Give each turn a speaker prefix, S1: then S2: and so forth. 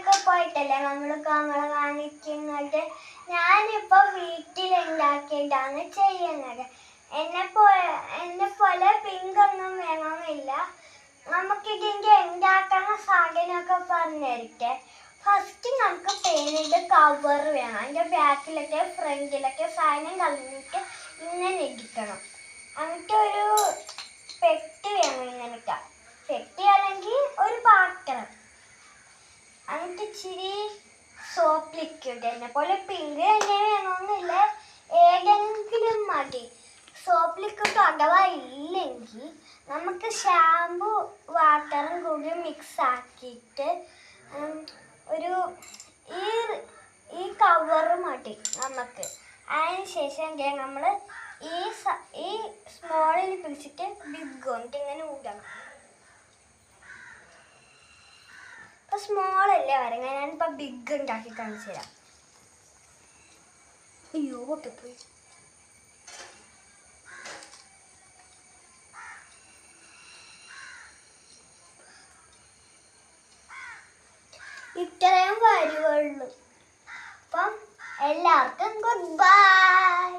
S1: പറമ്പിലൊക്കെ പോയിട്ടല്ലേ നമ്മൾ കമള വാങ്ങിക്കുന്നത്? വീട്ടിൽ ഉണ്ടാക്കിയിട്ടാണ് ചെയ്യുന്നത്. എന്നെ പോലെ എന്നെ പോലെ പിങ്കൊന്നും വേണമെന്നില്ല. നമുക്കിതിന്റെ ഉണ്ടാക്കുന്ന സാധനമൊക്കെ പറഞ്ഞിരിക്കെ ഫസ്റ്റ് നമുക്ക് പെയിനിന്റെ കവർ വേണം. അതിന്റെ ബാക്കിലൊക്കെ ഫ്രണ്ടിലൊക്കെ സാധനം കളഞ്ഞിട്ട് ഇങ്ങനെ ഇരിക്കണം. എന്നിട്ട് ഒരു ഇച്ചിരി സോപ്പ് ലിക്വിഡ് എന്നെ പോലെ പിങ്ക് തന്നെ വേണമെന്നില്ല ഏതെങ്കിലും മതി. സോപ്പ് ലിക്വിഡ് അഥവാ ഇല്ലെങ്കിൽ നമുക്ക് ഷാമ്പു വാട്ടറും കൂടി മിക്സ് ആക്കിയിട്ട് ഒരു ഈ ഈ കവറ് മതി നമുക്ക്. അതിന് ശേഷം നമ്മൾ ഈ ഈ സ്മോളിൽ പിടിച്ചിട്ട് ബിഗ് കൊണ്ട് ഇങ്ങനെ ഊടണം സ്മോൾ അല്ലേ വരങ്ങ? ഞാനിപ്പോ ബിഗ് ഉണ്ടാക്കി കാണിച്ചു തരാം. അയ്യോ പൊട്ടിപ്പോയി. ഇത്രയും വരുവുള്ളൂ അപ്പം എല്ലാവർക്കും ഗുഡ് ബൈ